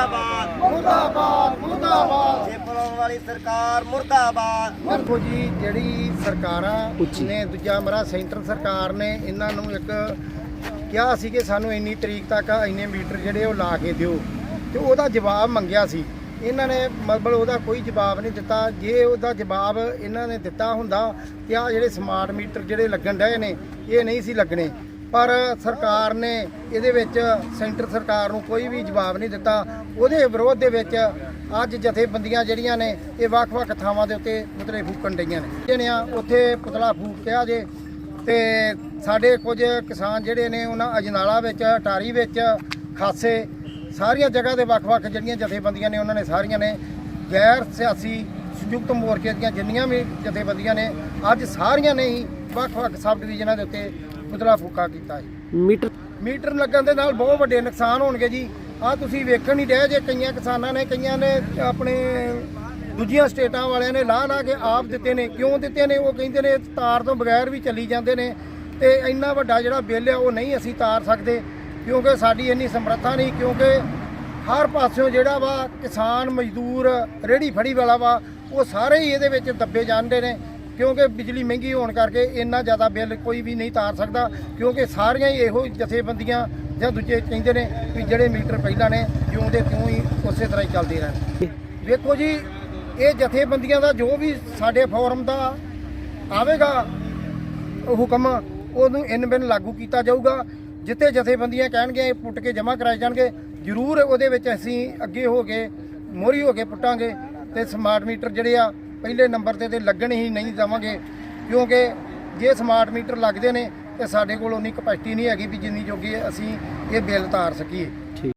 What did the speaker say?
ਮੁਰਦਾਬਾਦ। ਮੁਰਦਾਬਾਦ ਮੁਰਦਾਬਾਦ। ਜੇ ਪਲਾਉਣ ਵਾਲੀ ਸਰਕਾਰ ਮੁਰਦਾਬਾਦ। ਦੇਖੋ ਜੀ ਜਿਹੜੀ ਸਰਕਾਰਾਂ ਨੇ ਦੂਜਾ ਮਰਾ ਸੈਂਟਰ ਸਰਕਾਰ ਨੇ ਇਹਨਾਂ ਨੂੰ ਇੱਕ ਕਿਹਾ ਸੀ ਕਿ ਸਾਨੂੰ ਇੰਨੀ ਤਰੀਕ ਤੱਕ ਇੰਨੇ ਮੀਟਰ ਜਿਹੜੇ ਉਹ ਲਾ ਕੇ ਦਿਓ। ਤੇ ਉਹਦਾ ਜਵਾਬ ਮੰਗਿਆ ਸੀ। ਇਹਨਾਂ ਨੇ ਮਤਲਬ ਉਹਦਾ ਕੋਈ ਜਵਾਬ ਨਹੀਂ ਦਿੱਤਾ। ਜੇ ਉਹਦਾ ਜਵਾਬ ਇਹਨਾਂ ਨੇ ਦਿੱਤਾ ਹੁੰਦਾ ਤੇ ਆ ਜਿਹੜੇ ਸਮਾਰਟ ਮੀਟਰ ਜਿਹੜੇ ਲੱਗਣ ਡਏ ਨੇ ਇਹ ਨਹੀਂ ਸੀ ਲੱਗਣੇ। ਪਰ ਸਰਕਾਰ ਨੇ ਇਹਦੇ ਵਿੱਚ ਸੈਂਟਰ ਸਰਕਾਰ ਨੂੰ ਕੋਈ ਵੀ ਜਵਾਬ ਨਹੀਂ ਦਿੱਤਾ। ਉਹਦੇ ਵਿਰੋਧ ਦੇ ਵਿੱਚ ਅੱਜ ਜਥੇਬੰਦੀਆਂ ਜਿਹੜੀਆਂ ਨੇ, ਇਹ ਵੱਖ-ਵੱਖ ਥਾਵਾਂ ਦੇ ਉੱਤੇ ਪੁਤਲੇ ਫੂਕਣ ਡਈਆਂ ਨੇ। ਜਿਹੜੀਆਂ ਉੱਥੇ ਪੁਤਲਾ ਫੂਕਿਆ ਜੇ, ਤੇ ਸਾਡੇ ਕੁਝ ਕਿਸਾਨ ਜਿਹੜੇ ਨੇ, ਉਹਨਾਂ ਅਜਨਾਲਾ ਵਿੱਚ, ਅਟਾਰੀ ਵਿੱਚ ਖਾਸੇ, ਸਾਰੀਆਂ ਜਗ੍ਹਾ ਦੇ ਵੱਖ-ਵੱਖ ਜਿਹੜੀਆਂ ਜਥੇਬੰਦੀਆਂ ਨੇ, ਉਹਨਾਂ ਨੇ ਸਾਰੀਆਂ ਨੇ ਗੈਰ ਸਿਆਸੀ ਸੰਯੁਕਤ ਮੋਰਚੇ ਦੀਆਂ ਜਿੰਨੀਆਂ ਵੀ ਜਥੇਬੰਦੀਆਂ ਨੇ, ਅੱਜ ਸਾਰੀਆਂ ਨੇ ਹੀ ਵੱਖ-ਵੱਖ ਸਬ ਡਿਵੀਜ਼ਨਾਂ ਦੇ ਉੱਤੇ ਪੁਤਲਾ ਫੂਕਾ ਕੀਤਾ ਹੈ ਮੀਟਰ ਮੀਟਰ ਲੱਗਣ ਦੇ ਨਾਲ ਬਹੁਤ ਵੱਡੇ ਨੁਕਸਾਨ ਹੋਣਗੇ ਜੀ। ਆ ਤੁਸੀਂ ਵੇਖਣ ਹੀ ਡਏ ਜੇ ਕਈਆਂ ਕਿਸਾਨਾਂ ਨੇ ਕਈਆਂ ਨੇ ਆਪਣੇ ਦੂਜੀਆਂ ਸਟੇਟਾਂ ਵਾਲਿਆਂ ਨੇ ਲਾਹ ਲਾ ਕੇ ਆਪ ਦਿੱਤੇ ਨੇ। ਕਿਉਂ ਦਿੱਤੇ ਨੇ? ਉਹ ਕਹਿੰਦੇ ਨੇ ਤਾਰ ਤੋਂ ਬਗੈਰ ਵੀ ਚੱਲੀ ਜਾਂਦੇ ਨੇ ਤੇ ਇੰਨਾ ਵੱਡਾ ਜਿਹੜਾ ਬਿੱਲ ਆ ਉਹ ਨਹੀਂ ਅਸੀਂ ਤਾਰ ਸਕਦੇ ਕਿਉਂਕਿ ਸਾਡੀ ਇੰਨੀ ਸਮਰੱਥਾ ਨਹੀਂ ਕਿਉਂਕਿ ਹਰ ਪਾਸਿਓਂ ਜਿਹੜਾ ਵਾ ਕਿਸਾਨ ਮਜ਼ਦੂਰ ਰੇੜੀ ਫੜੀ ਵਾਲਾ ਵਾ ਉਹ ਸਾਰੇ ਹੀ ਇਹਦੇ ਵਿੱਚ ਦੱਬੇ ਜਾਂਦੇ ਨੇ। ਕਿਉਂਕਿ ਬਿਜਲੀ ਮਹਿੰਗੀ ਹੋਣ ਕਰਕੇ ਇੰਨਾ ਜ਼ਿਆਦਾ ਬਿੱਲ ਕੋਈ ਵੀ ਨਹੀਂ ਤਾਰ ਸਕਦਾ, ਕਿਉਂਕਿ ਸਾਰੀਆਂ ਹੀ ਇਹੋ ਜਥੇਬੰਦੀਆਂ ਜਾਂ ਦੂਜੇ ਕਹਿੰਦੇ ਨੇ ਵੀ ਜਿਹੜੇ ਮੀਟਰ ਪਹਿਲਾਂ ਨੇ, ਜਿਉਂ ਦੇ ਤਿਉਂ ਹੀ ਉਸੇ ਤਰ੍ਹਾਂ ਹੀ ਚੱਲਦੇ ਰਹਿਣ। ਵੇਖੋ ਜੀ, ਇਹ ਜਥੇਬੰਦੀਆਂ ਦਾ ਜੋ ਵੀ ਸਾਡੇ ਫੋਰਮ ਦਾ ਆਵੇਗਾ ਹੁਕਮ ਉਹਨੂੰ ਇਨ ਬਿਨ ਲਾਗੂ ਕੀਤਾ ਜਾਊਗਾ। ਜਿੱਥੇ ਜਥੇਬੰਦੀਆਂ ਕਹਿਣਗੇ ਇਹ ਪੁੱਟ ਕੇ ਜਮ੍ਹਾਂ ਕਰਾਏ ਜਾਣਗੇ, ਜ਼ਰੂਰ ਉਹਦੇ ਵਿੱਚ ਅਸੀਂ ਅੱਗੇ ਹੋ ਕੇ, ਮੋਹਰੀ ਹੋ ਕੇ ਪੁੱਟਾਂਗੇ ਤੇ ਸਮਾਰਟ ਮੀਟਰ ਜਿਹੜੇ ਆ ਪਹਿਲੇ ਨੰਬਰ ਤੇ ਤੇ ਲੱਗਣ ਹੀ ਨਹੀਂ ਦੇਵਾਂਗੇ, ਕਿਉਂਕਿ ਜੇ ਸਮਾਰਟ ਮੀਟਰ ਲੱਗਦੇ ਨੇ, ਤੇ ਸਾਡੇ ਕੋਲ ਉਨੀ ਕਪੈਸਿਟੀ ਨਹੀਂ ਹੈਗੀ ਵੀ ਜਿੰਨੀ ਜੋਗੀ ਅਸੀਂ ਇਹ ਬਿੱਲ ਤਾਰ ਸਕੀਏ।